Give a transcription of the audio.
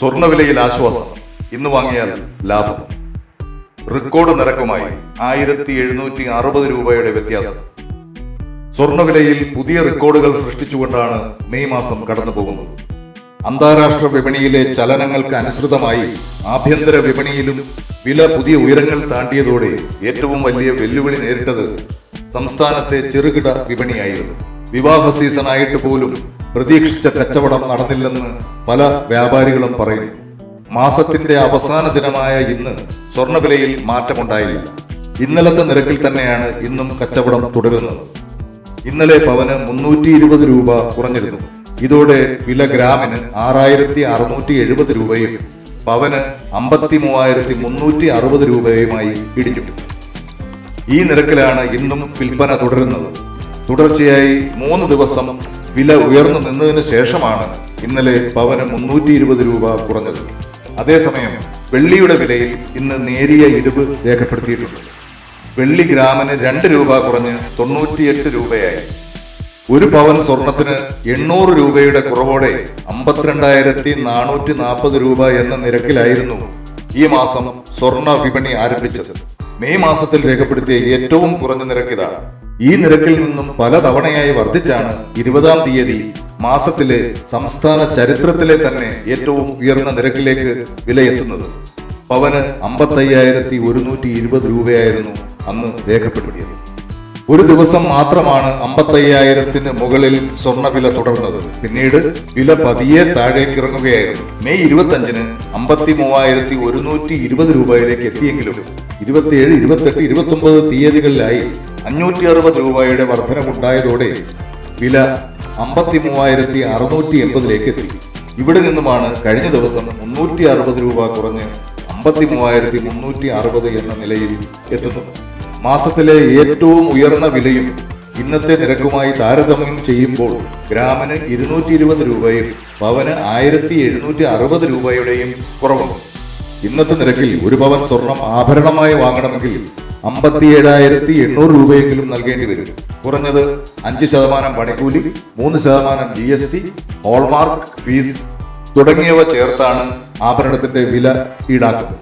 സ്വർണവിലയിൽ ആശ്വാസം. ഇന്ന് വാങ്ങിയാൽ ലാഭം. റെക്കോർഡ് നിരക്കുമായി ആയിരത്തി എഴുന്നൂറ്റി അറുപത് രൂപയുടെ വ്യത്യാസം. സ്വർണവിലയിൽ പുതിയ റെക്കോർഡുകൾ സൃഷ്ടിച്ചുകൊണ്ടാണ് മെയ് മാസം കടന്നു പോകുന്നത് അന്താരാഷ്ട്ര വിപണിയിലെ ചലനങ്ങൾക്ക് അനുസൃതമായി ആഭ്യന്തര വിപണിയിലും വില പുതിയ ഉയരങ്ങൾ താണ്ടിയതോടെ ഏറ്റവും വലിയ വെല്ലുവിളി നേരിട്ടത് സംസ്ഥാനത്തെ ചെറുകിട വിപണിയായിരുന്നു. വിവാഹ സീസണായിട്ട് പോലും പ്രതീക്ഷിച്ച കച്ചവടം നടന്നില്ലെന്ന് പല വ്യാപാരികളും പറയുന്നു. മാസത്തിന്റെ അവസാന ദിനമായ ഇന്ന് സ്വർണവിലയിൽ മാറ്റമുണ്ടായില്ല. ഇന്നലത്തെ നിരക്കിൽ തന്നെയാണ് ഇന്നും കച്ചവടം തുടരുന്നത്. ഇന്നലെ പവന് മുന്നൂറ്റി ഇരുപത് രൂപ കുറഞ്ഞിരുന്നു. ഇതോടെ വില ഗ്രാമിന് ആറായിരത്തി അറുന്നൂറ്റി എഴുപത് രൂപയും പവന് അമ്പത്തി മൂവായിരത്തി മുന്നൂറ്റി അറുപത് രൂപയുമായി ഇടിഞ്ഞു. ഈ നിരക്കിലാണ് ഇന്നും വിൽപ്പന തുടരുന്നത്. തുടർച്ചയായി മൂന്ന് ദിവസം വില ഉയർന്നു നിന്നതിന് ശേഷമാണ് ഇന്നലെ പവന് മുന്നൂറ്റി ഇരുപത് രൂപ കുറഞ്ഞത്. അതേസമയം വെള്ളിയുടെ വിലയിൽ ഇന്ന് നേരിയ ഇടിവ് രേഖപ്പെടുത്തിയിട്ടുണ്ട്. വെള്ളി ഗ്രാമിന് രണ്ട് രൂപ കുറഞ്ഞ് തൊണ്ണൂറ്റിയെട്ട് രൂപയായി. ഒരു പവൻ സ്വർണത്തിന് എണ്ണൂറ് രൂപയുടെ കുറവോടെ അമ്പത്തിരണ്ടായിരത്തി നാനൂറ്റി നാൽപ്പത് രൂപ എന്ന നിരക്കിലായിരുന്നു ഈ മാസം സ്വർണ വിപണി ആരംഭിച്ചത്. മെയ് മാസത്തിൽ രേഖപ്പെടുത്തിയ ഏറ്റവും കുറഞ്ഞ നിരക്ക് ഇതാണ്. ഈ നിരക്കിൽ നിന്നും പലതവണയായി വർദ്ധിച്ചാണ് ഇരുപതാം തീയതി മാസത്തിലെ സംസ്ഥാന ചരിത്രത്തിലെ തന്നെ ഏറ്റവും ഉയർന്ന നിരക്കിലേക്ക് വിലയെത്തുന്നത്. പവന് അമ്പത്തയ്യായിരത്തി ഒരുന്നൂറ്റി ഇരുപത് രൂപയായിരുന്നു അന്ന് രേഖപ്പെടുത്തിയത്. ഒരു ദിവസം മാത്രമാണ് അമ്പത്തയ്യായിരത്തിന് മുകളിൽ സ്വർണവില തുടർന്നത്. പിന്നീട് വില പതിയെ താഴേക്കിറങ്ങുകയായിരുന്നു മെയ് ഇരുപത്തി അഞ്ചിന് അമ്പത്തി മൂവായിരത്തി ഒരുന്നൂറ്റി ഇരുപത് രൂപയിലേക്ക് എത്തിയെങ്കിലും ഇരുപത്തിയേഴ് ഇരുപത്തെട്ട് ഇരുപത്തി ഒമ്പത് തീയതികളിലായി അഞ്ഞൂറ്റി അറുപത് രൂപയുടെ വർധനമുണ്ടായതോടെ വില അമ്പത്തി മൂവായിരത്തി അറുന്നൂറ്റി എൺപതിലേക്ക് എത്തി ഇവിടെ നിന്നുമാണ് കഴിഞ്ഞ ദിവസം മുന്നൂറ്റി അറുപത് രൂപ കുറഞ്ഞ് അമ്പത്തി മൂവായിരത്തി മുന്നൂറ്റി അറുപത് എന്ന നിലയിൽ എത്തുന്നത്. മാസത്തിലെ ഏറ്റവും ഉയർന്ന വിലയും ഇന്നത്തെ നിരക്കുമായി താരതമ്യം ചെയ്യുമ്പോൾ ഗ്രാമിന് ഇരുന്നൂറ്റി ഇരുപത് രൂപയും പവന് ആയിരത്തി എഴുന്നൂറ്റി അറുപത് രൂപയുടെയും കുറവുണ്ട്. ഇന്നത്തെ നിരക്കിൽ ഒരു പവൻ സ്വർണം ആഭരണമായി വാങ്ങണമെങ്കിൽ അമ്പത്തി ഏഴായിരത്തി എണ്ണൂറ് രൂപയെങ്കിലും നൽകേണ്ടി വരും. കുറഞ്ഞത് അഞ്ച് ശതമാനം പണിക്കൂലി മൂന്ന് ശതമാനം G S T hallmark fees തുടങ്ങിയവ ചേർത്താണ് ആഭരണത്തിന്റെ വില ഈടാക്കുന്നത്.